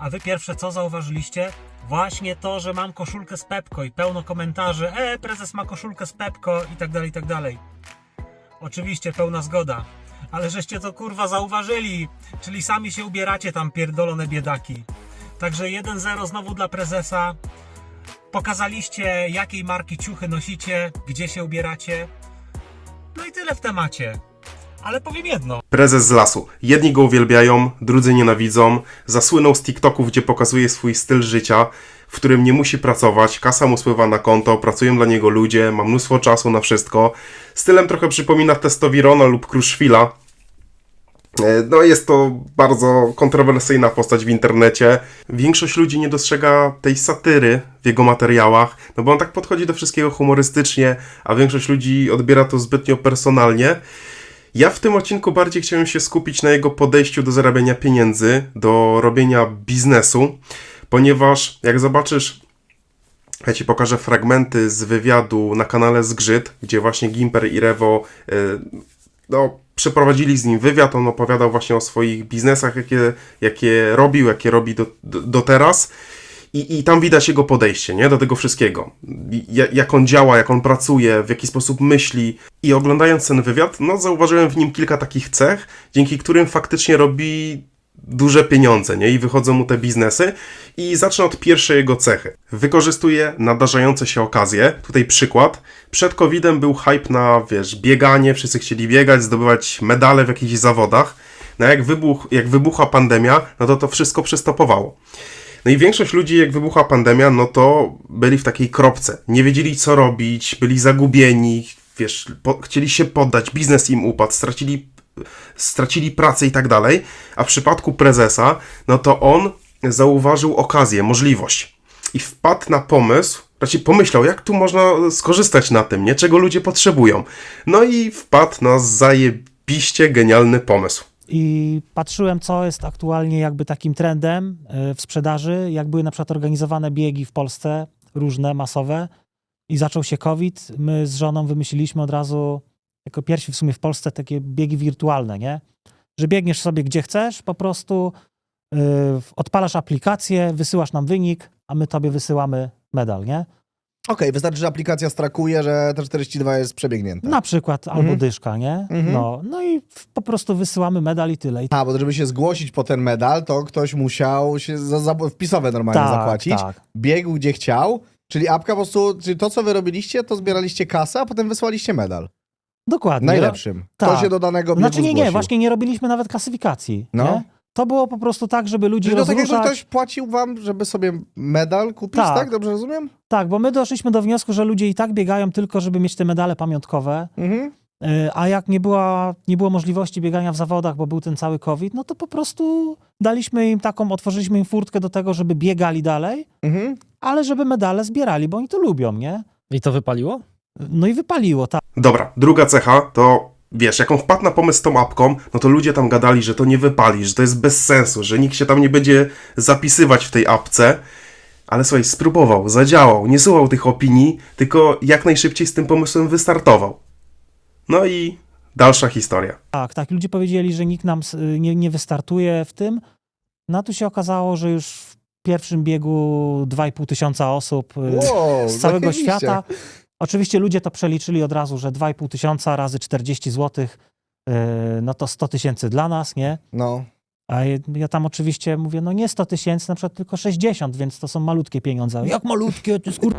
A wy pierwsze co zauważyliście? Właśnie to, że mam koszulkę z Pepko i pełno komentarzy. E, prezes ma koszulkę z Pepko i tak dalej, i tak dalej. Oczywiście pełna zgoda. Ale żeście to kurwa zauważyli. Czyli sami się ubieracie tam pierdolone biedaki. Także 1-0 znowu dla prezesa. Pokazaliście jakiej marki ciuchy nosicie, gdzie się ubieracie. No i tyle w temacie. Ale powiem jedno. Prezes z lasu. Jedni go uwielbiają, drudzy nienawidzą. Zasłynął z TikToków, gdzie pokazuje swój styl życia, w którym nie musi pracować, kasa mu spływa na konto, pracują dla niego ludzie, ma mnóstwo czasu na wszystko. Stylem trochę przypomina Testowirona lub Kruszwila. E, No, jest to bardzo kontrowersyjna postać w internecie. Większość ludzi nie dostrzega tej satyry w jego materiałach, no bo on tak podchodzi do wszystkiego humorystycznie, a większość ludzi odbiera to zbytnio personalnie. Ja w tym odcinku bardziej chciałem się skupić na jego podejściu do zarabiania pieniędzy, do robienia biznesu, ponieważ jak zobaczysz, ja ci pokażę fragmenty z wywiadu na kanale Zgrzyt, gdzie właśnie Gimper i Rewo y, no, przeprowadzili z nim wywiad, on opowiadał właśnie o swoich biznesach, jakie, jakie robił, jakie robi do, do, do teraz. I, I tam widać jego podejście, nie? Do tego wszystkiego. Jak on działa, jak on pracuje, w jaki sposób myśli. I oglądając ten wywiad, no zauważyłem w nim kilka takich cech, dzięki którym faktycznie robi duże pieniądze, nie? I wychodzą mu te biznesy. I zacznę od pierwszej jego cechy. Wykorzystuje nadarzające się okazje. Tutaj przykład. Przed COVID-em był hype na, wiesz, bieganie, wszyscy chcieli biegać, zdobywać medale w jakichś zawodach. No jak, wybuch, jak wybuchła pandemia, no to to wszystko przystopowało. No i większość ludzi, jak wybuchła pandemia, no to byli w takiej kropce. Nie wiedzieli, co robić, byli zagubieni, wiesz, po, chcieli się poddać, biznes im upadł, stracili, stracili pracę i tak dalej. A w przypadku prezesa, no to on zauważył okazję, możliwość. I wpadł na pomysł, raczej pomyślał, jak tu można skorzystać na tym, nie? Czego ludzie potrzebują. No i wpadł na zajebiście genialny pomysł. I patrzyłem, co jest aktualnie jakby takim trendem e, w sprzedaży, jak były na przykład organizowane biegi w Polsce, różne, masowe i zaczął się COVID. My z żoną wymyśliliśmy od razu, jako pierwsi w sumie w Polsce, takie biegi wirtualne, nie? Że biegniesz sobie gdzie chcesz, po prostu y, odpalasz aplikację, wysyłasz nam wynik, a my tobie wysyłamy medal, nie? Okej, wystarczy, że aplikacja strakuje, że te 42 jest przebiegnięte. Na przykład, albo Mhm. dyszka, nie? Mhm. No, no i w- po prostu wysyłamy medal i tyle. I A, bo żeby się zgłosić po ten medal, to ktoś musiał się za, za wpisowe normalnie tak, zapłacić. tak. Biegł gdzie chciał, czyli apka po prostu, czyli to co wy robiliście, to zbieraliście kasę, a potem wysłaliście medal. Dokładnie. Najlepszym. Kto tak. się do danego biegu Znaczy nie, nie, zgłosił. właśnie nie robiliśmy nawet klasyfikacji. No. Nie? To było po prostu tak, żeby ludzi Czyli to tak rozruszać. jakby ktoś płacił wam, żeby sobie medal kupić, Tak. tak? Dobrze rozumiem? Tak, bo my doszliśmy do wniosku, że ludzie i tak biegają tylko, żeby mieć te medale pamiątkowe, Mhm. yy, a jak nie, była, nie było możliwości biegania w zawodach, bo był ten cały COVID, no to po prostu daliśmy im taką, otworzyliśmy im furtkę do tego, żeby biegali dalej, Mhm. ale żeby medale zbierali, bo oni to lubią, nie? I to wypaliło? No i wypaliło, tak. Dobra, druga cecha to wiesz, jak on wpadł na pomysł z tą apką, no to ludzie tam gadali, że to nie wypali, że to jest bez sensu, że nikt się tam nie będzie zapisywać w tej apce. Ale słuchaj, spróbował, zadziałał, nie słuchał tych opinii, tylko jak najszybciej z tym pomysłem wystartował. No i dalsza historia. Tak, tak. Ludzie powiedzieli, że nikt nam s- nie, nie wystartuje w tym. No a tu się okazało, że już w pierwszym biegu 2,5 tysiąca osób y, Wow, z całego świata. Oczywiście ludzie to przeliczyli od razu, że 2,5 tysiąca razy 40 zł, no to 100 tysięcy dla nas, nie? No. A ja tam oczywiście mówię, no nie 100 tysięcy, na przykład tylko 60, więc to są malutkie pieniądze. Jak malutkie? To jest kur...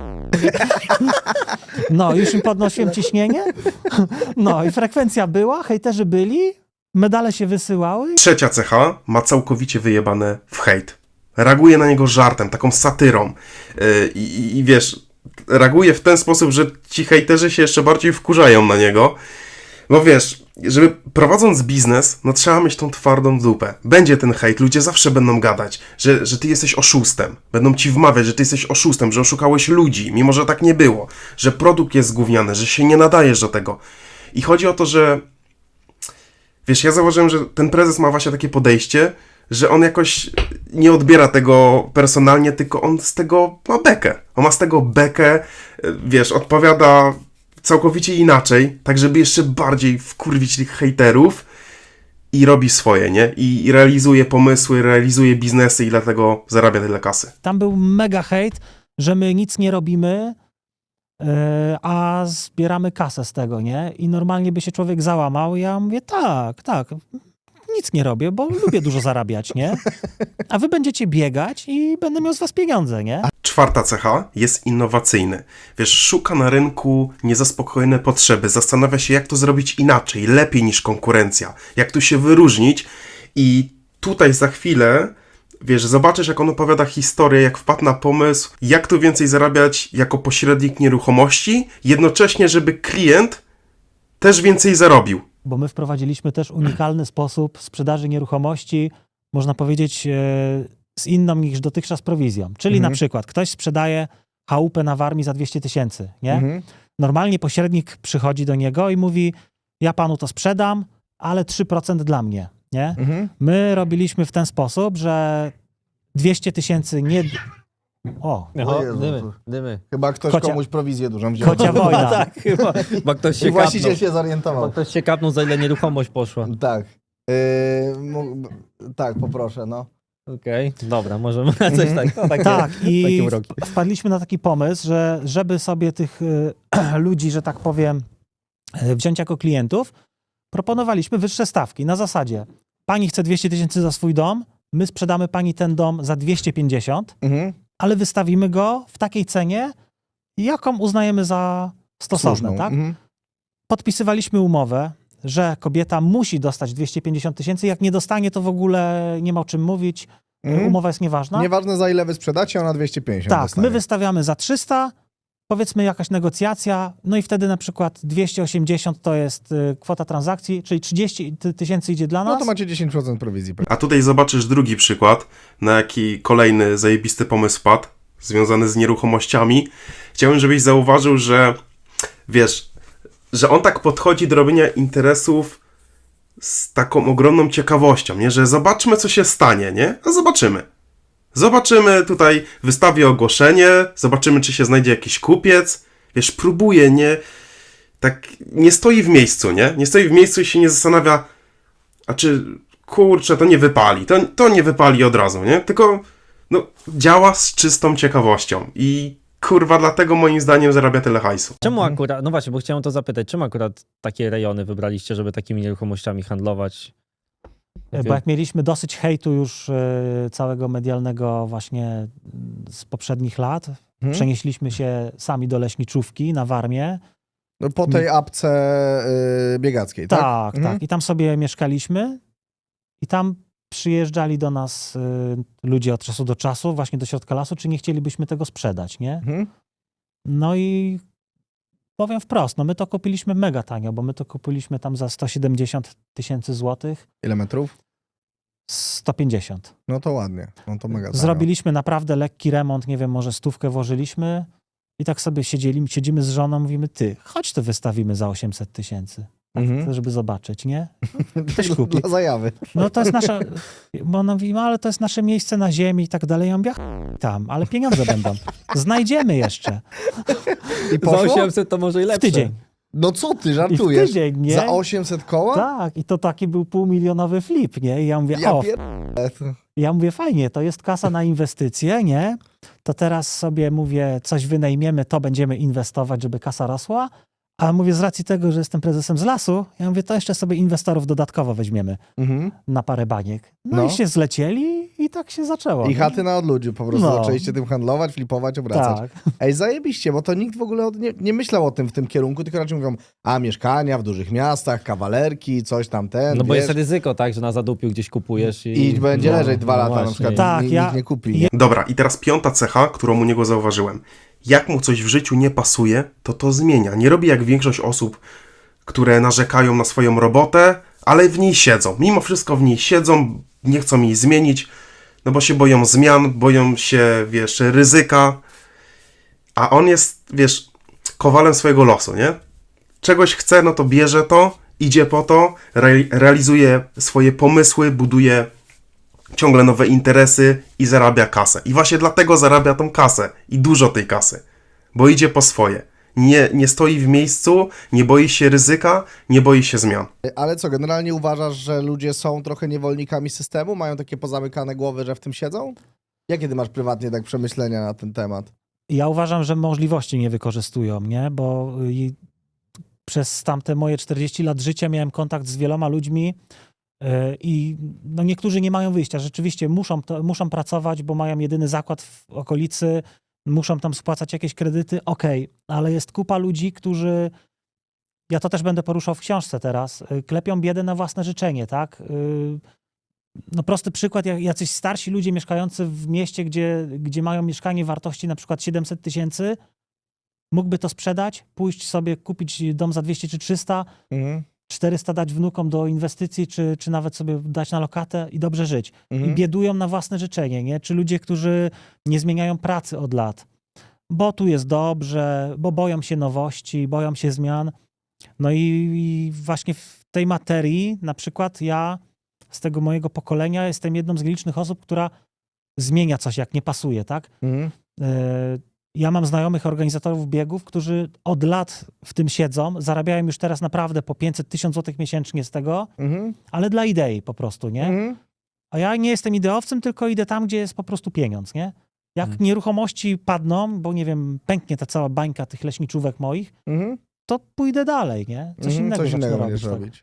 No, już im podnosiłem ciśnienie. No i frekwencja była, hejterzy byli, medale się wysyłały. Trzecia cecha ma całkowicie wyjebane w hejt. Reaguje na niego żartem, taką satyrą. Yy, I, i wiesz, reaguje w ten sposób, że ci hejterzy się jeszcze bardziej wkurzają na niego. Bo wiesz, żeby prowadząc biznes, no trzeba mieć tą twardą dupę. Będzie ten hejt, ludzie zawsze będą gadać, że, że ty jesteś oszustem. Będą ci wmawiać, że ty jesteś oszustem, że oszukałeś ludzi, mimo że tak nie było. Że produkt jest gówniany, że się nie nadajesz do tego. I chodzi o to, że Wiesz, ja zauważyłem, że ten prezes ma właśnie takie podejście, że on jakoś nie odbiera tego personalnie, tylko on z tego ma bekę. On ma z tego bekę, e, wiesz, odpowiada całkowicie inaczej, tak żeby jeszcze bardziej wkurwić tych hejterów. i robi swoje, nie? I, realizuje pomysły, realizuje biznesy i dlatego zarabia tyle kasy. Tam był mega hejt, że my nic nie robimy, e, a zbieramy kasę z tego, nie? I normalnie by się człowiek załamał. Ja mówię, tak, tak, nic nie robię, bo lubię dużo zarabiać, nie? A wy będziecie biegać i będę miał z was pieniądze, nie? Czwarta cecha jest innowacyjny. Wiesz, szuka na rynku niezaspokojone potrzeby, zastanawia się, jak to zrobić inaczej, lepiej niż konkurencja, jak tu się wyróżnić. I tutaj za chwilę, wiesz, zobaczysz, jak on opowiada historię, jak wpadł na pomysł, jak tu więcej zarabiać jako pośrednik nieruchomości, jednocześnie, żeby klient też więcej zarobił. Bo my wprowadziliśmy też unikalny sposób sprzedaży nieruchomości, można powiedzieć, e, z inną niż dotychczas prowizją. Czyli Mhm. na przykład ktoś sprzedaje chałupę na Warmii za 200 tysięcy, nie? Mhm. Normalnie pośrednik przychodzi do niego i mówi: Ja panu to sprzedam, ale 3% dla mnie. Nie? Mhm. My robiliśmy w ten sposób, że 200 tysięcy nie. O, O Jezu, dymy, dymy. Chyba ktoś Kocia- komuś prowizję dużą wziął. kocia wojna. tak, chyba, bo ktoś się właściciel kapnął. się Bo zorientował. ktoś się kapnął, za ile nieruchomość poszła. Tak. Yy, mógł- tak, poproszę, no. Okej, dobra, możemy na coś tak. No, takie, Tak, takie i uroki. wpadliśmy na taki pomysł, że żeby sobie tych e, ludzi, że tak powiem, e, wziąć jako klientów, proponowaliśmy wyższe stawki na zasadzie: Pani chce 200 tysięcy za swój dom, my sprzedamy pani ten dom za 250, Mhm. Ale wystawimy go w takiej cenie, jaką uznajemy za stosowne, tak? Mhm. Podpisywaliśmy umowę, że kobieta musi dostać 250 tysięcy, jak nie dostanie, to w ogóle nie ma o czym mówić, Mhm. umowa jest nieważna. Nieważne za ile wy sprzedacie, ona 250 tak, dostanie. my wystawiamy za 300, powiedzmy jakaś negocjacja, no i wtedy na przykład 280 to jest y, kwota transakcji, czyli 30 ty- tysięcy idzie dla No nas. to macie 10% prowizji. A tutaj zobaczysz drugi przykład, na jaki kolejny zajebisty pomysł padł, związany z nieruchomościami. Chciałem, żebyś zauważył, że wiesz, że on tak podchodzi do robienia interesów z taką ogromną ciekawością, nie? Że zobaczmy, co się stanie, nie? A zobaczymy. Zobaczymy tutaj, wystawię ogłoszenie, zobaczymy, czy się znajdzie jakiś kupiec. Wiesz, próbuje, nie? Tak, nie stoi w miejscu, nie? Nie stoi w miejscu i się nie zastanawia, a czy kurczę, to nie wypali, to, to nie wypali od razu, nie? Tylko no, działa z czystą ciekawością i kurwa, dlatego moim zdaniem zarabia tyle hajsu. Czemu akurat, no właśnie, bo chciałem to zapytać, czemu akurat takie rejony wybraliście, żeby takimi nieruchomościami handlować? Y, Bo jak mieliśmy dosyć hejtu już y, całego medialnego właśnie z poprzednich lat, Mhm. przenieśliśmy się sami do leśniczówki na Warmię. No, po tej apce yy, biegackiej, tak? Tak, Mhm. tak. I tam sobie mieszkaliśmy i tam przyjeżdżali do nas y, ludzie od czasu do czasu, właśnie do środka lasu, czy nie chcielibyśmy tego sprzedać, nie? Mhm. No i powiem wprost, no my to kupiliśmy mega tanio, bo my to kupiliśmy tam za 170 tysięcy złotych, Ile metrów? 150. No to ładnie. No to mega tanio. Zrobiliśmy naprawdę lekki remont, nie wiem, może stówkę włożyliśmy i tak sobie siedzieli, siedzimy z żoną, mówimy, ty, chodź to wystawimy za 800 tysięcy, Mhm. żeby zobaczyć, nie? Ktoś Dla- kupi. Dla zajawy. No to jest nasza, bo ona mówi, no ale to jest nasze miejsce na ziemi i tak dalej. Ja mówię, "Ch- tam, ale pieniądze będą. Znajdziemy jeszcze. I Za poszło? 800 to może i W lepsze. tydzień. No co ty, I w żartujesz? tydzień, nie? Za 800 koła? Tak, i to taki był półmilionowy flip, nie? I ja mówię, Ja o, pier... ja mówię, fajnie, to jest kasa na inwestycje, nie? To teraz sobie mówię, coś wynajmiemy, to będziemy inwestować, żeby kasa rosła. A mówię, z racji tego, że jestem prezesem z lasu, ja mówię, to jeszcze sobie inwestorów dodatkowo weźmiemy Mhm. na parę baniek. No, No. i się zlecieli i tak się zaczęło. I nie? chaty na odludziu, po prostu No. zaczęliście tym handlować, flipować, obracać. Tak. Ej, zajebiście, bo to nikt w ogóle od, nie, nie myślał o tym w tym kierunku, tylko raczej mówią, a mieszkania w dużych miastach, kawalerki, coś tam ten, No bo wiesz, jest ryzyko, tak, że na zadupiu gdzieś kupujesz i... i będzie no, leżeć dwa no lata na właśnie. przykład, Tak, nikt, ja- nikt nie kupi. ja- Dobra, i teraz piąta cecha, którą u niego zauważyłem. Jak mu coś w życiu nie pasuje, to to zmienia. Nie robi jak większość osób, które narzekają na swoją robotę, ale w niej siedzą. Mimo wszystko w niej siedzą, nie chcą jej zmienić, no bo się boją zmian, boją się, wiesz, ryzyka. A on jest, wiesz, kowalem swojego losu, nie? Czegoś chce, no to bierze to, idzie po to, re- realizuje swoje pomysły, buduje ciągle nowe interesy i zarabia kasę. I właśnie dlatego zarabia tą kasę i dużo tej kasy, bo idzie po swoje. Nie, nie stoi w miejscu, nie boi się ryzyka, nie boi się zmian. Ale co, generalnie uważasz, że ludzie są trochę niewolnikami systemu? Mają takie pozamykane głowy, że w tym siedzą? Jakie ty masz prywatnie tak przemyślenia na ten temat? Ja uważam, że możliwości nie wykorzystują, nie? Bo przez tamte moje 40 lat życia miałem kontakt z wieloma ludźmi i no niektórzy nie mają wyjścia. Rzeczywiście muszą, muszą pracować, bo mają jedyny zakład w okolicy, muszą tam spłacać jakieś kredyty, okej, ale jest kupa ludzi, którzy, ja to też będę poruszał w książce teraz, y, klepią biedę na własne życzenie, tak? Y, No prosty przykład, jacyś starsi ludzie mieszkający w mieście, gdzie, gdzie mają mieszkanie wartości na przykład 700 tysięcy, mógłby to sprzedać, pójść sobie kupić dom za 200 czy 300, Mhm. 400 dać wnukom do inwestycji, czy, czy nawet sobie dać na lokatę i dobrze żyć. I Mhm. biedują na własne życzenie, nie? Czy ludzie, którzy nie zmieniają pracy od lat, bo tu jest dobrze, bo boją się nowości, boją się zmian. No i, i właśnie w tej materii, na przykład ja z tego mojego pokolenia jestem jedną z licznych osób, która zmienia coś, jak nie pasuje, tak? Mhm. E, Ja mam znajomych organizatorów biegów, którzy od lat w tym siedzą, zarabiają już teraz naprawdę po 500 tysiąc złotych miesięcznie z tego, Mhm. ale dla idei po prostu, nie? Mhm. A ja nie jestem ideowcem, tylko idę tam, gdzie jest po prostu pieniądz, nie? Jak Mhm. nieruchomości padną, bo nie wiem, pęknie ta cała bańka tych leśniczówek moich, Mhm. to pójdę dalej, nie? Coś Mhm. innego, Coś innego robić, tak. robić.